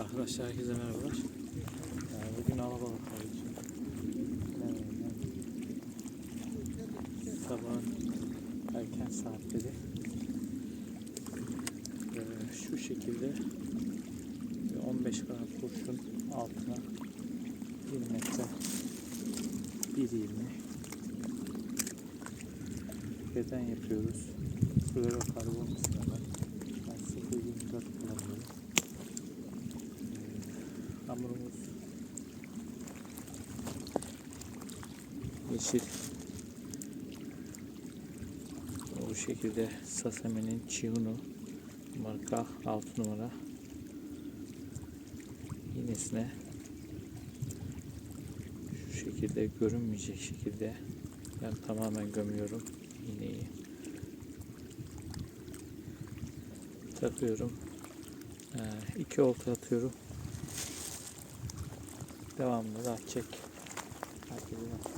Arkadaşlar herkese merhabalar. Ee, bugün alabalık için sabahın erken saatleri ee, şu şekilde bir 15 gram kurşun altına 1 metre 1.20 beden yapıyoruz. Klorokarbon kısmına Hamurumuz. Yeşil. Bu şekilde Sasame'nin Chiuno marka 6 numara. İğnesine şu şekilde görünmeyecek şekilde ben tamamen gömüyorum iğneyi. Takıyorum. Ee, iki olta atıyorum devamlı da çek. Herkese nasıl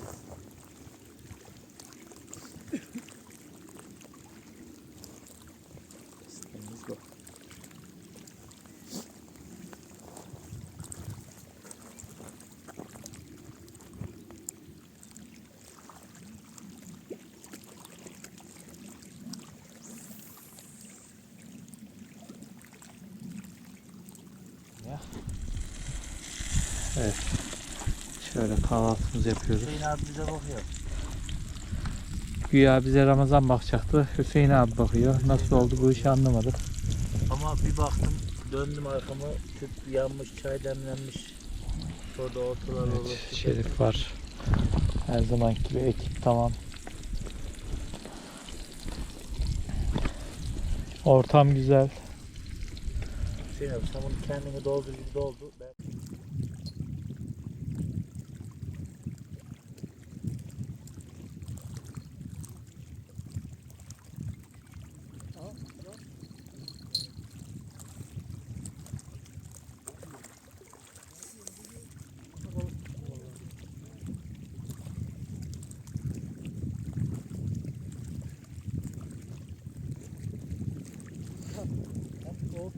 sistemimiz bu. Ya. Evet. Şöyle kahvaltımızı yapıyoruz. Hüseyin abi bize bakıyor. Güya bize Ramazan bakacaktı. Hüseyin abi bakıyor. Nasıl oldu bu işi anlamadık. Ama bir baktım döndüm arkamı tüp yanmış çay demlenmiş. Orada ortalar Evet, olur. Şerif var. Her zaman gibi ekip tamam. Ortam güzel. Hüseyin abi sen bunu kendini doldur gibi doldu. Ben...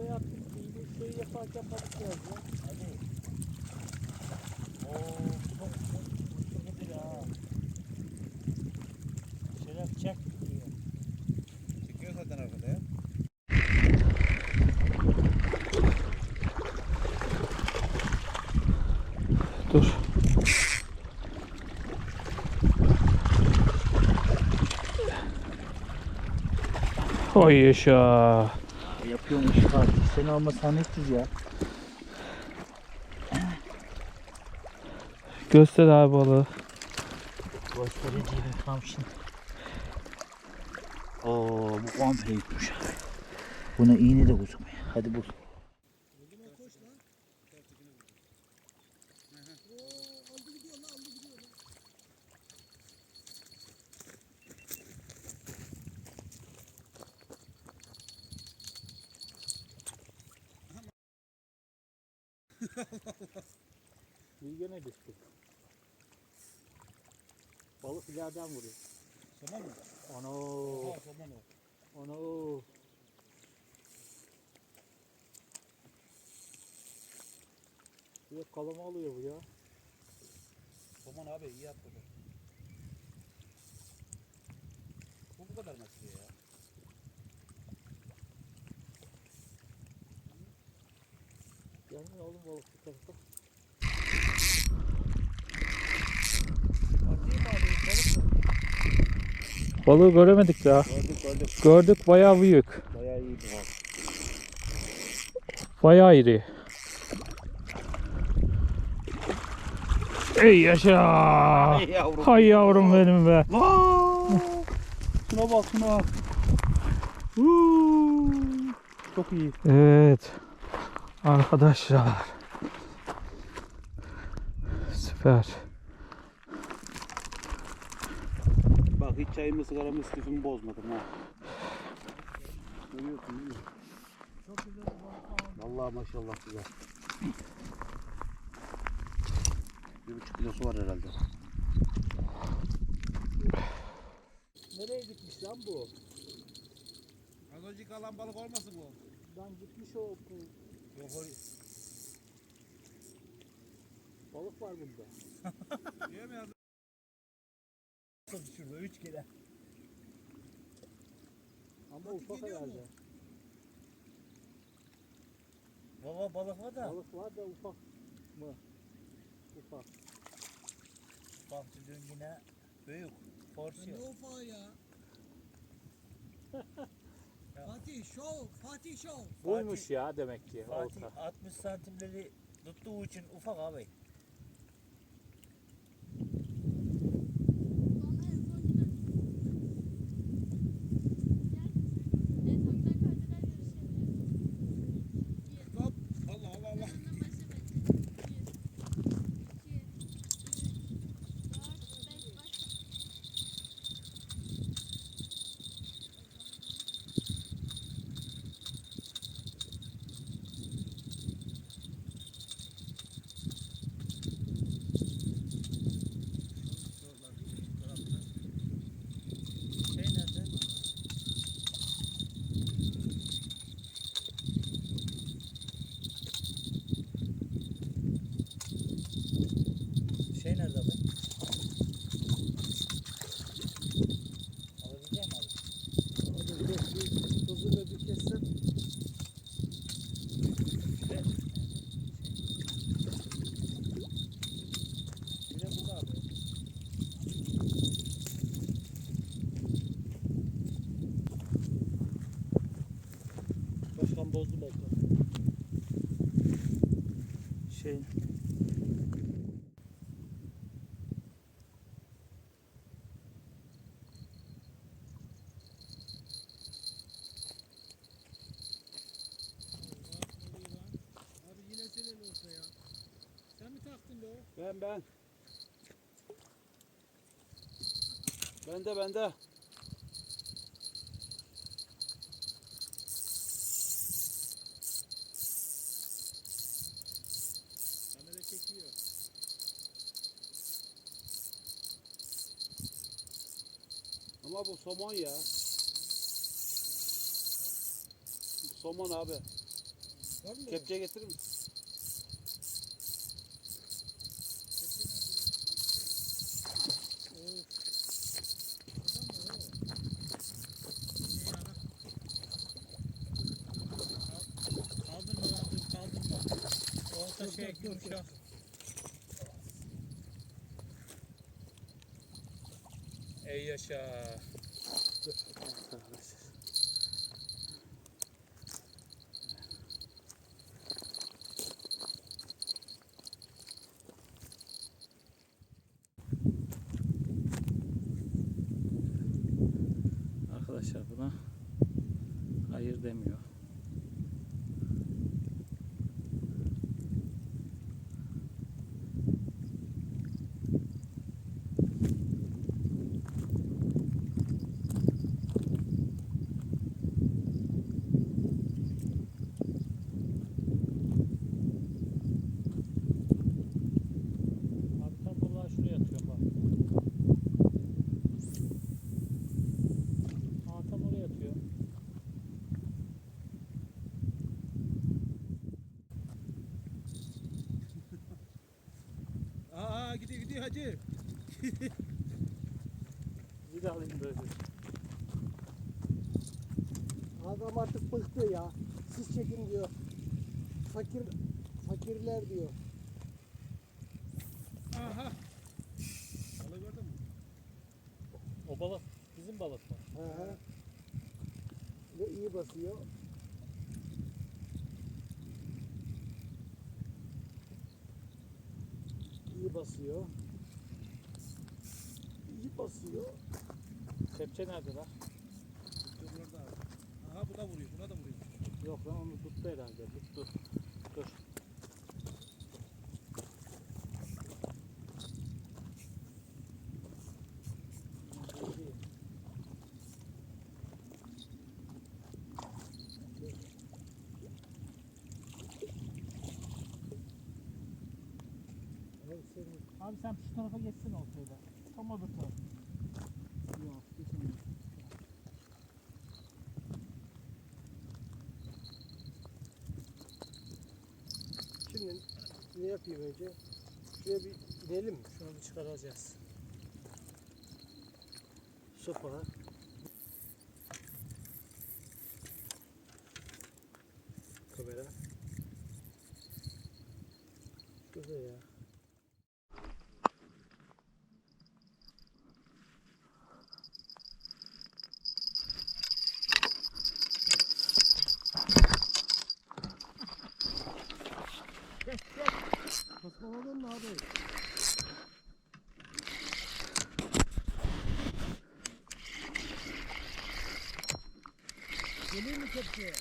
Ortaya attık. Bir şey yaparken balık geldi. Hadi. Oo, çok çok nedir ha? Şeref çek diyor. Çekiyor zaten arkada ya. Dur. Oy yaşa. Yapıyormuş Fatih. Seni almasan netsiz ya. Göster abi balığı. Göstereceğim tam şimdi. Oo bu komple yutmuş abi. Buna iğne de uzun ya. Hadi bul. Bir gene düştü. Balık ileriden vuruyor. Tamam mı? Ono. Ha tamam o. Ono. Bir kalama alıyor bu ya. Tamam abi iyi yaptı. bu. Bu bu kadar nasıl ya? Gelmiyor oğlum balık bu tarafa. Balığı göremedik ya. Gördük gördük. Gördük bayağı büyük. Bayağı iyiydi bak. Bayağı iri. Ey yaşa. yavrum. Hay yavrum benim be. Vaa! Şuna bak şuna. Çok iyi. Evet. Arkadaşlar. Süper. Bak hiç çayımı sigaramı istifimi bozmadım ha. Görüyorsun değil mi? Vallahi maşallah güzel. Bir buçuk kilosu var herhalde. Nereye gitmiş lan bu? Az önceki alan balık olmasın bu? Lan gitmiş o. Yok o Balık var bunda. Yiyemez. Şurada üç kere. Ama ufak herhalde. Baba balık var da. Balık var da ufak mı? Ufak. Bak dün yine büyük. Ne Porsiyon. ufağı ya? Fatih Show, Fatih Show. Buymuş ya demek ki Fatih olta. 60 santimleri tuttuğu için ufak abi. Bana en son gidelim. Gel. En son gider kaydılar yarışabiliriz. Bir. Hop. Allah Allah Allah. Önden başla bence. Bir. İki. Üç. Dört. Beş. Başla. Şey nerede? Şey nerede abi? Alabilecek misin abi? Hadi bir de bir tuzunu bir kessem. Bir de Bir de bu da abi. Başkan bozdu balıkları. Şey Abi yine senin olsa ya. Sen mi taktın be o? Ben ben. Bende bende. Kamera çekiyor. Ama bu somon ya. Bu somon abi. Kepçe getirir misin? Kaldırma lan dur kaldırma. Olta şey yumuşak. Ey yaşa buna hayır demiyor. Abi tam vallahi şuraya atıyorum bak. Aa tam oraya atıyor. Aa gidiyor gidiyor hacı. Bir de alayım böyle. Bıktı ya. Siz çekin diyor. Fakir fakirler diyor. Aha. Balığı gördün mü? O balık bizim balık mı? Hı hı. Ve iyi basıyor. İyi basıyor. İyi basıyor. Kepçe nerede lan? Dur orada abi. Aha bu da vuruyor. Buna da vuruyor. Yok lan onu tuttu herhalde. Tuttu. Dur. Abi senin Abi sen şu tarafa geçsene ortaya. Tam öbür taraf. yok. geçemiyor. Şimdi ne yapayım önce? Şuraya bir gidelim mi? Şunu bir çıkaracağız. Sopa. Kamera. Şurada ya. Saçmaladın mı abi? Geleyim mi kepçeye?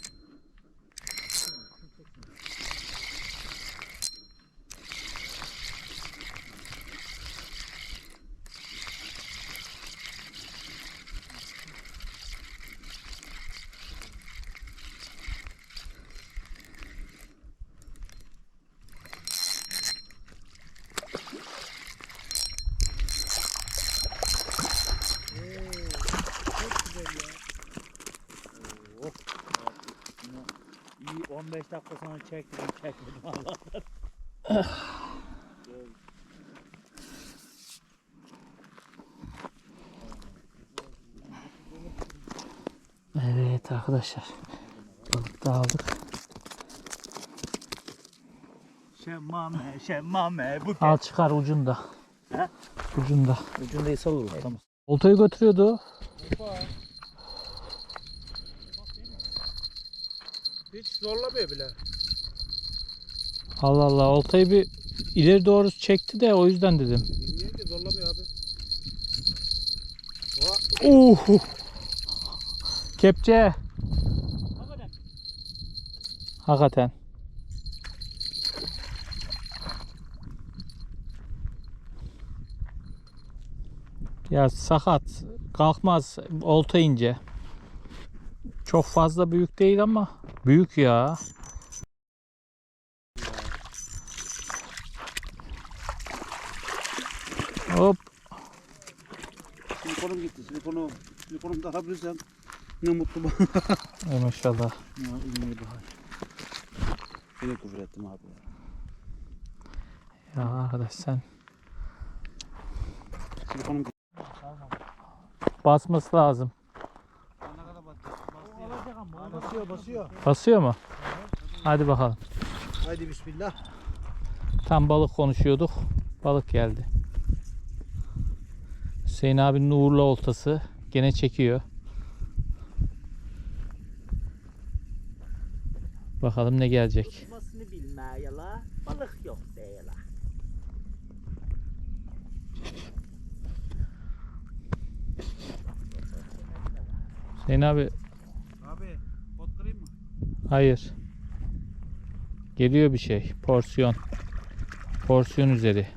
Çok güzel ya. İyi 15 dakika sonra çektim çekmedim Allah'tan. Evet arkadaşlar. Balık da aldık. Şemmame, şemmame. Bu Al çıkar ucunda. He? Ucunda. ucundaysa olur. Tamam. Oltayı götürüyordu. Hiç zorlamıyor bile. Allah Allah oltayı bir ileri doğru çekti de o yüzden dedim. Bilmiyorum ki zorlamıyor abi. Uh. Kepçe. Hakikaten. Ya sakat. Kalkmaz. Olta ince. Çok fazla büyük değil ama büyük ya. Hop. Silikonum gitti. Silikonum. Silikonum takabilirsem ne mutlu bana. Ey maşallah. Ya ilmeği bahar. Yine küfür ettim abi. Ya arkadaş sen Silikonum gitti. basması lazım. Basıyor basıyor. Basıyor mu? Hadi bakalım. Haydi bismillah. Tam balık konuşuyorduk. Balık geldi. Hüseyin abinin uğurlu oltası gene çekiyor. Bakalım ne gelecek. Tutmasını bilmeye la. Balık yok la. Hüseyin abi? Hayır. Geliyor bir şey. Porsiyon. Porsiyon üzeri.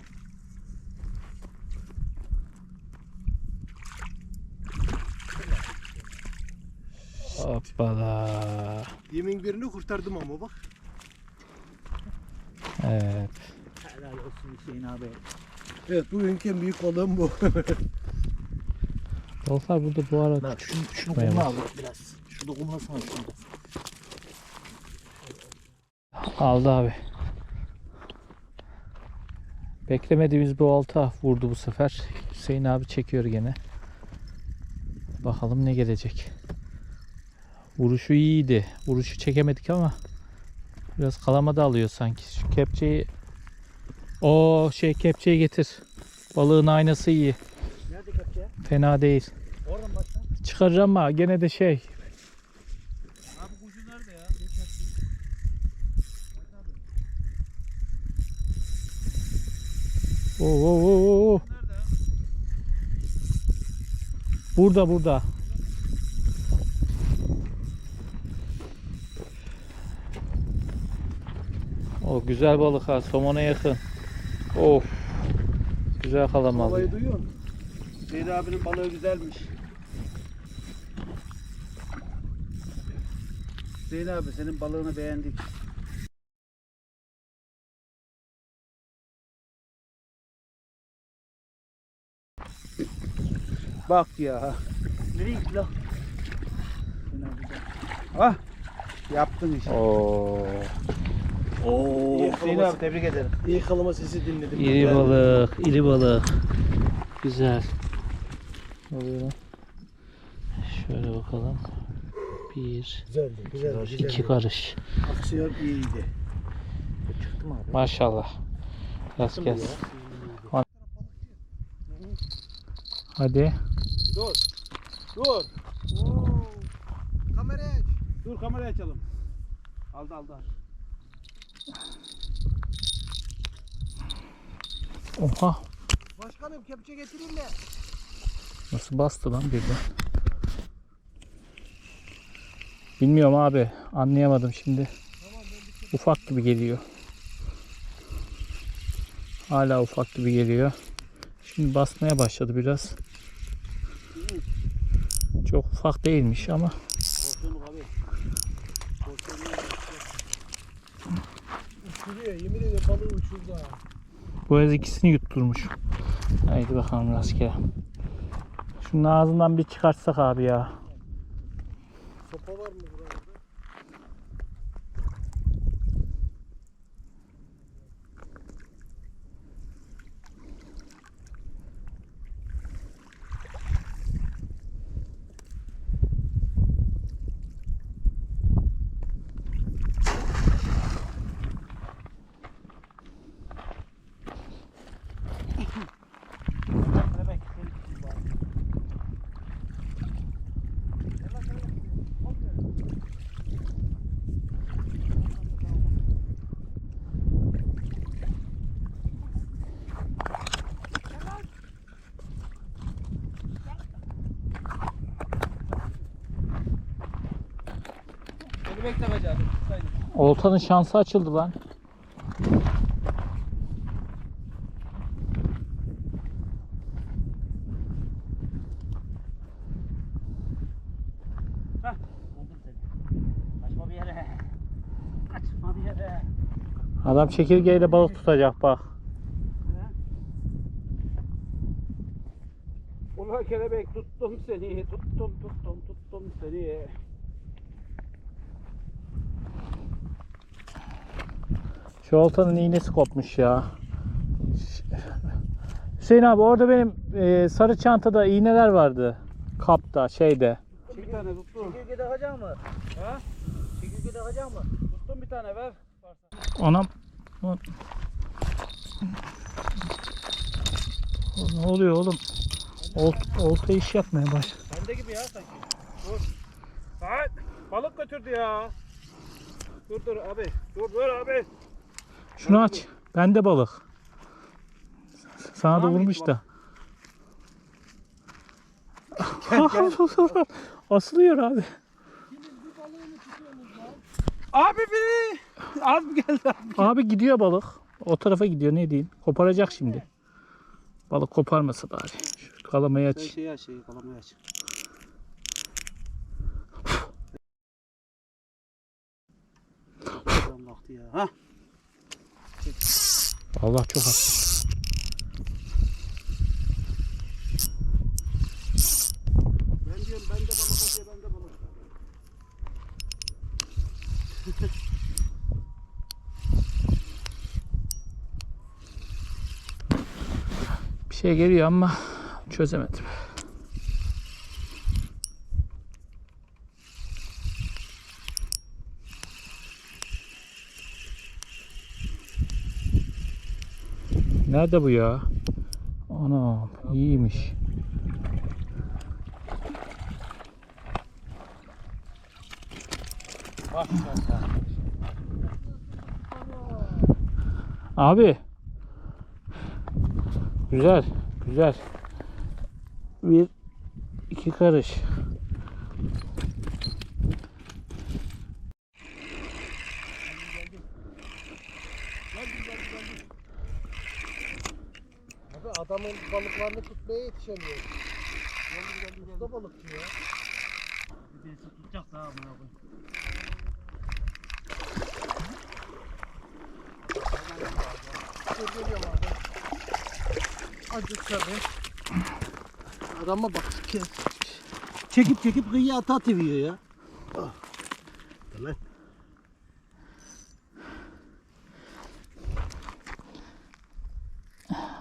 Hoppala. Yemin birini kurtardım ama bak. Evet. Helal olsun Hüseyin abi. Evet bugünkü en büyük balığım bu. Balıklar burada bu ara Bak şunu, şunu kumla al biraz. Şunu kumlasana şunu. Aldı abi. Beklemediğimiz bir olta vurdu bu sefer. Hüseyin abi çekiyor gene. Bakalım ne gelecek. Vuruşu iyiydi. Vuruşu çekemedik ama biraz kalamada alıyor sanki. Şu kepçeyi o şey kepçeyi getir. Balığın aynası iyi. Nerede kepçe? Fena değil. Oradan başla. Çıkarır ama gene de şey. Abi kuşu nerede ya? Oo, oo, oo, oo. Nerede? Burada burada. O güzel balık ha. Somona yakın. Of. Güzel kalamalı. Havayı duyuyor musun? Seydi abinin balığı güzelmiş. Seydi abi senin balığını beğendik. Bak ya. Nereye gitti la? Ah yaptın işte. Oo. Oo, Hüseyin abi tebrik ederim. İyi kalama sesi dinledim. İri Güzel. balık, iri balık. Güzel. Oluyor. Şöyle bakalım. Bir, Güzeldi, güzeldi, güzeldi. iki karış. Aksiyon iyiydi. Çıktı mı abi? Maşallah. Rast gelsin. Hadi. Dur. Dur. Oo, kamerayı aç. Dur kamerayı açalım. Aldı aldı. Oha. Başkanım kepçe getireyim mi? Nasıl bastı lan birden? Bilmiyorum abi. Anlayamadım şimdi. Ufak gibi geliyor. Hala ufak gibi geliyor. Şimdi basmaya başladı biraz. Ufak değilmiş ama bu ez ikisini yutturmuş. Haydi bakalım rastgele. Şunun ağzından bir çıkartsak abi ya. Sopa mı burada? Beni bekle. Sayın. Oltanın şansı açıldı lan. Adam çekirgeyle balık tutacak bak. Ulan kelebek tuttum seni. Tuttum tuttum tuttum seni. Şu oltanın iğnesi kopmuş ya. Hüseyin abi orada benim e, sarı çantada iğneler vardı. Kapta şeyde. Bir tane tuttum. Çekirge takacak mı? Ha? Çekirge takacak mı? Tuttum bir tane ver. Ona o- ne oluyor oğlum? Olt, olta iş yapmaya baş. Bende gibi ya sanki. Dur. Saat. Balık götürdü ya. Dur dur abi. Dur dur abi. Şunu aç. Bende balık. Sana da vurmuş da. Asılıyor abi. Abi biri. Az mı geldi abi? Abi gidiyor balık. O tarafa gidiyor ne diyeyim. Koparacak şimdi. Balık koparmasa bari. Şu kalamayı Sen aç. şeyi aç şeyi kalamayı aç. Adam baktı ya. Ha? Allah çok haklı. Ben diyorum bende balık o diyor bende balık. Bir şey geliyor ama çözemedim. Nerede bu ya? Anam iyiymiş. Abi. Güzel, güzel. Bir, iki karış. Abi adamın balıklarını tutmaya yetişemiyor. Usta balıkçı ya. Birisi tutacak daha koyayım. Dur geliyorum abi. Acık tabii. Adama bak. Çekip çekip kıyıya ata atıyor ya. Ah. Tamam.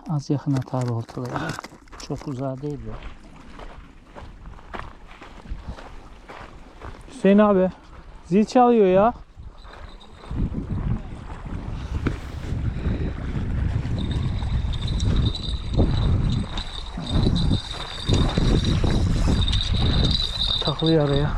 Az yakın at abi oltaları. Çok uzağa değil ya. Hüseyin abi. Zil çalıyor ya. Takılıyor araya.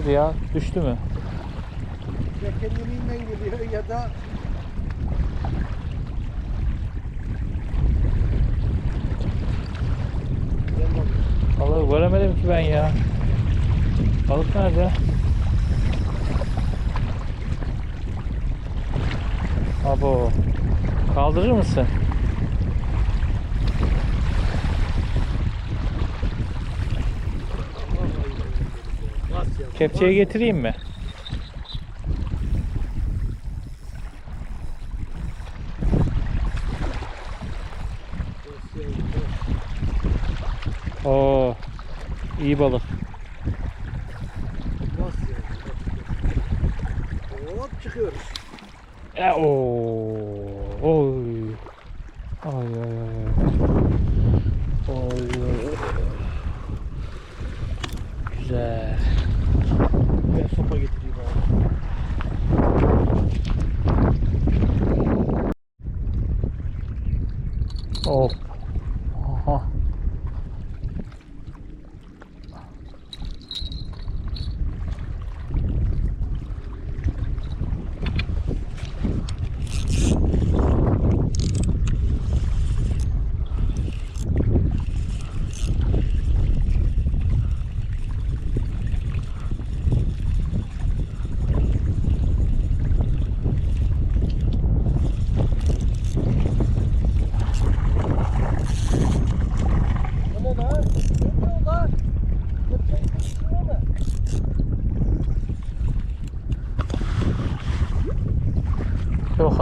Oldu ya? Düştü mü? Ya kendiliğinden geliyor ya da Vallahi göremedim ki ben ya. Balık nerede? Abo. Kaldırır mısın? Bas ya. Kepçeyi getireyim mi? Oo. iyi balık. Hop çıkıyoruz. E, oo. Oy. Ay ay ay. Oy. Oy. Güzel. Ben sopa getireyim abi. Of. Aha. O ne lan? Ne diyor lan? Kepçeyi tutuyor mu?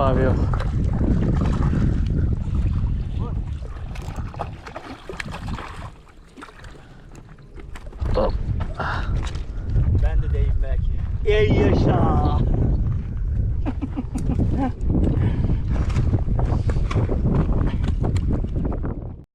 Yok abi